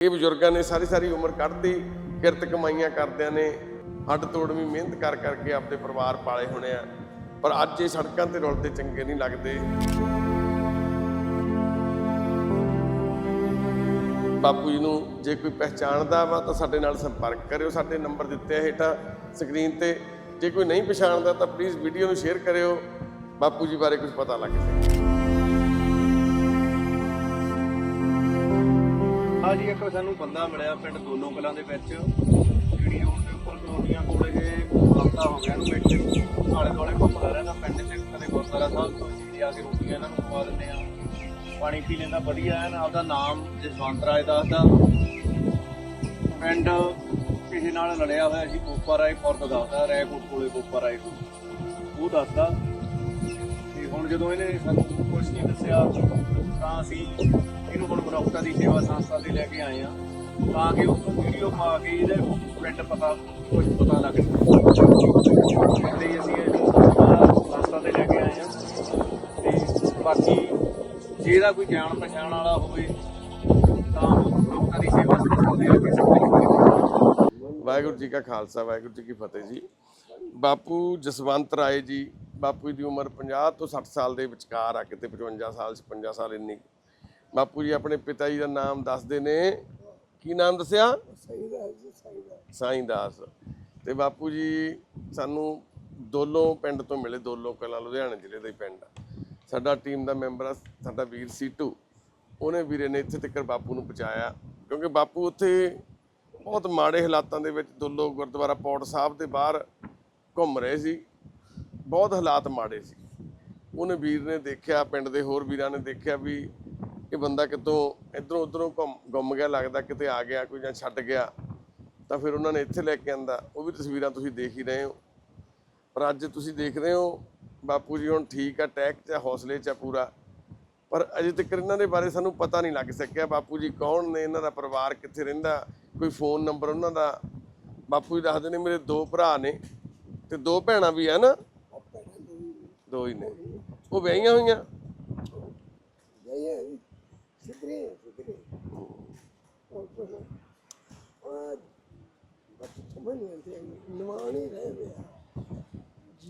ਇਹ ਬਜ਼ੁਰਗਾਂ ਨੇ ਸਾਰੀ ਸਾਰੀ ਉਮਰ ਕੱਢਦੀ ਕਿਰਤ ਕਮਾਈਆਂ ਕਰਦਿਆਂ ਨੇ, ਹੱਡ ਤੋੜਵੀਂ ਮਿਹਨਤ ਕਰ ਕਰਕੇ ਆਪਦੇ ਪਰਿਵਾਰ ਪਾਲੇ ਹੋਣੇ ਆ। ਪਰ ਅੱਜ ਇਹ ਸੜਕਾਂ ਤੇ ਰੁਲਦੇ ਚੰਗੇ ਨਹੀਂ ਲੱਗਦੇ। ਬਾਪੂ ਜੀ ਨੂੰ ਜੇ ਕੋਈ ਪਹਿਚਾਣਦਾ ਵਾ ਤਾਂ ਸਾਡੇ ਨਾਲ ਸੰਪਰਕ ਕਰਿਓ, ਸਾਡੇ ਨੰਬਰ ਦਿੱਤੇ ਆ ਹੇਠਾਂ ਸਕਰੀਨ ਤੇ। ਜੇ ਕੋਈ ਨਹੀਂ ਪਛਾਣਦਾ ਤਾਂ ਪਲੀਜ਼ ਵੀਡੀਓ ਨੂੰ ਸ਼ੇਅਰ ਕਰਿਓ। ਬਾਪੂ ਜੀ ਬਾਰੇ ਕੁਝ ਪਤਾ ਲੱਗ ਸਕੇ ਹਾਂ ਜੀ ਇੱਕ ਸਾਨੂੰ ਬੰਦਾ ਮਿਲਿਆ ਪਿੰਡ ਦੋਨੋਂ ਕਲਾਂ ਦੇ ਵਿੱਚ। ਜਿਹੜੀ ਰੋਡ ਦੇ ਕਲੋਨੀਆਂ ਕੋਲੇ ਜੇ ਹਫਤਾ ਹੋ ਗਿਆ ਨੂੰ ਬੈਠੇ ਆਲੇ ਦੁਆਲੇ ਘੁੰਮਦਾ ਰਹਿੰਦਾ ਪਿੰਡ 'ਚ ਕਦੇ ਗੁਰਦੁਆਰਾ ਸਾਹਿਬ ਤੋਂ ਜੀ ਆ ਕੇ ਰੋਟੀਆਂ ਇਹਨਾਂ ਨੂੰ ਖਵਾ ਦਿੰਦੇ ਆ ਪਾਣੀ ਪੀ ਲੈਂਦਾ, ਵਧੀਆ ਐਨ ਆਪਦਾ ਨਾਮ ਜਸਵੰਤ ਰਾਏ ਦਾਸ ਦਾ ਪਿੰਡ ਕਿਸੇ ਨਾਲ ਲੜਿਆ ਹੋਇਆ ਸੀ ਕੋਪਾ ਰਾਏ ਫੁਰਦ ਦੱਸਦਾ, ਰੈਕੋਟ ਕੋਲੇ ਕੋਪਾ ਰਾਏ ਕੋਲ ਉਹ ਦੱਸਦਾ ਹੁਣ ਜਦੋਂ ਇਹਨੇ ਸਾਨੂੰ ਕੁਝ ਨਹੀਂ ਦੱਸਿਆ, ਤਾਂ ਅਸੀਂ ਇਹਨੂੰ ਹੁਣ ਮਨੁੱਖਤਾ ਦੀ ਸੇਵਾ ਸੰਸਥਾ ਦੇ ਲੈ ਕੇ ਆਏ ਆ ਤਾਂ ਕਿ ਉਹ ਵੀਡੀਓ ਪਾ ਕੇ ਇਹਦੇ ਪਿੰਡ ਪਤਾ ਕੁਝ ਪਤਾ ਲੱਗ ਸਕੇ ਅਸੀਂ ਸੰਸਥਾ 'ਤੇ ਲੈ ਕੇ ਆਏ ਆ ਤੇ ਬਾਕੀ ਜੇ ਇਹਦਾ ਕੋਈ ਜਾਣ ਪਛਾਣ ਵਾਲਾ ਹੋਵੇ, ਤਾਂ ਮਨੁੱਖਤਾ ਦੀ ਸੇਵਾ ਸੰਸਥਾ ਦੇ ਲੈ ਵਾਹਿਗੁਰੂ ਜੀ ਕਾ ਖਾਲਸਾ, ਵਾਹਿਗੁਰੂ ਜੀ ਕੀ ਫਤਿਹ ਜੀ। ਬਾਪੂ ਜਸਵੰਤ ਰਾਏ ਜੀ ਬਾਪੂ ਜੀ ਦੀ ਉਮਰ 50 ਤੋਂ 60 ਸਾਲ ਦੇ ਵਿਚਕਾਰ ਆ, ਕਿਤੇ 55 ਸਾਲ 56 ਸਾਲ ਇੰਨੀ ਬਾਪੂ ਜੀ ਆਪਣੇ ਪਿਤਾ ਜੀ ਦਾ ਨਾਮ ਦੱਸਦੇ ਨੇ। ਕੀ ਨਾਮ ਦੱਸਿਆ? ਸਾਈਂ ਦਾਸ ਤੇ ਬਾਪੂ ਜੀ ਸਾਨੂੰ ਦੋਲੋਂ ਪਿੰਡ ਤੋਂ ਮਿਲੇ, ਦੋਲੋਂ ਕਲਾਂ, ਲੁਧਿਆਣਾ ਜ਼ਿਲ੍ਹੇ ਦਾ ਹੀ ਪਿੰਡ ਆ। ਸਾਡਾ ਟੀਮ ਦਾ ਮੈਂਬਰ ਆ, ਸਾਡਾ ਵੀਰ ਸੀਟੂ। ਉਹਨੇ ਵੀਰੇ ਨੇ ਇੱਥੇ ਤੱਕ ਬਾਪੂ ਨੂੰ ਪਹੁੰਚਾਇਆ, ਕਿਉਂਕਿ ਬਾਪੂ ਉੱਥੇ ਬਹੁਤ ਮਾੜੇ ਹਾਲਾਤਾਂ ਦੇ ਵਿੱਚ ਦੋਲੋ ਗੁਰਦੁਆਰਾ ਪੌੜ ਸਾਹਿਬ ਦੇ ਬਾਹਰ ਘੁੰਮ ਰਹੇ ਸੀ। ਬਹੁਤ ਹਾਲਾਤ ਮਾੜੇ ਸੀ। ਉਹਨੇ ਵੀਰ ਨੇ ਦੇਖਿਆ, ਪਿੰਡ ਦੇ ਹੋਰ ਵੀਰਾਂ ਨੇ ਦੇਖਿਆ ਵੀ ਇਹ ਬੰਦਾ ਕਿਤੋਂ ਇਧਰੋਂ ਉਧਰੋਂ ਗੁੰਮ ਗਿਆ, ਲੱਗਦਾ ਕਿਤੇ ਆ ਗਿਆ, ਕੋਈ ਜਾਂ ਛੱਡ ਗਿਆ। ਤਾਂ ਫਿਰ ਉਹਨਾਂ ਨੇ ਇੱਥੇ ਲੈ ਕੇ ਆਂਦਾ। ਉਹ ਵੀ ਤਸਵੀਰਾਂ ਤੁਸੀਂ ਦੇਖ ਹੀ ਰਹੇ ਹੋ। ਪਰ ਅੱਜ ਤੁਸੀਂ ਦੇਖ ਰਹੇ ਹੋ, ਬਾਪੂ ਜੀ ਹੁਣ ਠੀਕ ਆ, ਟੈਕ ਤੇ ਹੌਸਲੇ 'ਚ ਆ ਪੂਰਾ। ਪਰ ਅਜੇ ਤੱਕ ਇਹਨਾਂ ਦੇ ਬਾਰੇ ਸਾਨੂੰ ਪਤਾ ਨਹੀਂ ਲੱਗ ਸਕਿਆ। ਬਾਪੂ ਜੀ ਕੌਣ ਨੇ? ਇਹਨਾਂ ਦਾ ਪਰਿਵਾਰ ਕਿੱਥੇ ਰਹਿੰਦਾ? ਕੋਈ ਫੋਨ ਨੰਬਰ ਉਹਨਾਂ ਦਾ? ਬਾਪੂ ਜੀ ਦੱਸਦੇ ਨੇ ਮੇਰੇ ਦੋ ਭਰਾ ਨੇ ਤੇ ਦੋ ਭੈਣਾਂ ਵੀ ਹੈ ਨਾ। ਦੋ ਹੀ ਨੇ। ਉਹ ਵਿਆਹੀਆਂ ਹੋਈਆਂ?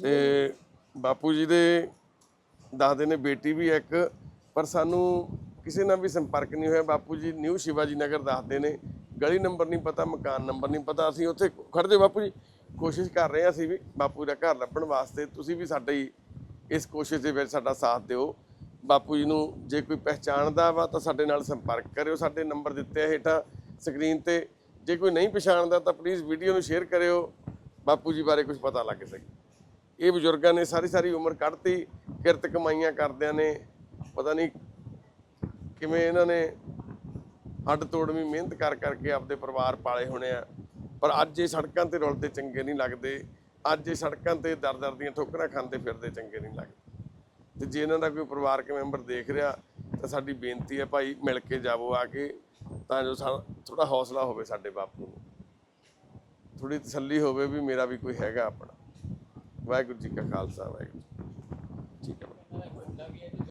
ਤੇ ਬਾਪੂ ਜੀ ਦੇ ਦੱਸਦੇ ਨੇ ਬੇਟੀ ਵੀ ਇੱਕ ਪਰ ਸਾਨੂੰ ਕਿਸੇ ਨਾਲ ਵੀ ਸੰਪਰਕ ਨਹੀਂ ਹੋਇਆ। ਬਾਪੂ ਜੀ ਨਿਊ ਸ਼ਿਵਾਜੀ ਨਗਰ ਦੱਸਦੇ ਨੇ ਗਲੀ ਨੰਬਰ ਨਹੀਂ ਪਤਾ ਮਕਾਨ ਨੰਬਰ ਨਹੀਂ ਪਤਾ। ਅਸੀਂ ਉੱਥੇ ਖੜਦੇ ਬਾਪੂ ਜੀ। ਕੋਸ਼ਿਸ਼ ਕਰ ਰਹੇ ਹਾਂ ਅਸੀਂ ਵੀ ਬਾਪੂ ਦਾ ਘਰ ਲੱਭਣ ਵਾਸਤੇ। ਤੁਸੀਂ ਵੀ ਸਾਡੀ ਇਸ ਕੋਸ਼ਿਸ਼ ਦੇ ਵਿੱਚ ਸਾਡਾ ਸਾਥ ਦਿਓ। ਬਾਪੂ ਜੀ ਨੂੰ ਜੇ ਕੋਈ ਪਹਿਚਾਣਦਾ ਵਾ ਤਾਂ ਸਾਡੇ ਨਾਲ ਸੰਪਰਕ ਕਰਿਓ। ਸਾਡੇ ਨੰਬਰ ਦਿੱਤੇ ਆ ਹੇਠਾਂ ਸਕਰੀਨ ਤੇ। ਜੇ ਕੋਈ ਨਹੀਂ ਪਛਾਣਦਾ ਤਾਂ ਪਲੀਜ਼ ਵੀਡੀਓ ਨੂੰ ਸ਼ੇਅਰ ਕਰਿਓ। ਬਾਪੂ ਜੀ ਬਾਰੇ ਕੁਝ ਪਤਾ ਲੱਗ ਸਕੇ। ਇਹ ਬਜ਼ੁਰਗਾਂ ਨੇ ਸਾਰੀ ਸਾਰੀ ਉਮਰ ਕੱਢਤੀ। ਕਿਰਤ ਕਮਾਈਆਂ ਕਰਦਿਆਂ ਨੇ। ਪਤਾ ਨਹੀਂ ਕਿਵੇਂ ਇਹਨਾਂ ਨੇ ਹੱਡ ਤੋੜਵੀਂ ਮਿਹਨਤ ਕਰ ਕਰਕੇ ਆਪਦੇ ਪਰਿਵਾਰ ਪਾਲੇ ਹੋਣੇ ਆ। ਪਰ ਅੱਜ ਇਹ ਸੜਕਾਂ ਤੇ ਰੁਲਦੇ ਚੰਗੇ ਨਹੀਂ ਲੱਗਦੇ। ਅੱਜ ਇਹ ਸੜਕਾਂ ਤੇ ਦਰ ਦਰ ਦੀਆਂ ਠੋਕਰਾਂ ਖਾਂਦੇ ਫਿਰਦੇ ਚੰਗੇ ਨਹੀਂ ਲੱਗਦੇ। ਤੇ ਜੇ ਇਹਨਾਂ ਦਾ ਕੋਈ ਪਰਿਵਾਰਕ ਮੈਂਬਰ ਦੇਖ ਰਿਹਾ, ਤਾਂ ਸਾਡੀ ਬੇਨਤੀ ਹੈ ਭਾਈ, ਮਿਲ ਕੇ ਜਾਵੋ ਆ ਕੇ, ਤਾਂ ਜੋ ਥੋੜਾ ਹੌਸਲਾ ਹੋਵੇ ਸਾਡੇ ਬਾਪੂ ਨੂੰ। ਥੋੜੀ ਤਸੱਲੀ ਹੋਵੇ ਵੀ ਮੇਰਾ ਵੀ ਕੋਈ ਹੈਗਾ ਆਪਣਾ। ਵਾਹਿਗੁਰੂ ਜੀ ਕਾ ਖਾਲਸਾ, ਵਾਹਿਗੁਰੂ ਜੀ ਠੀਕ ਹੈ।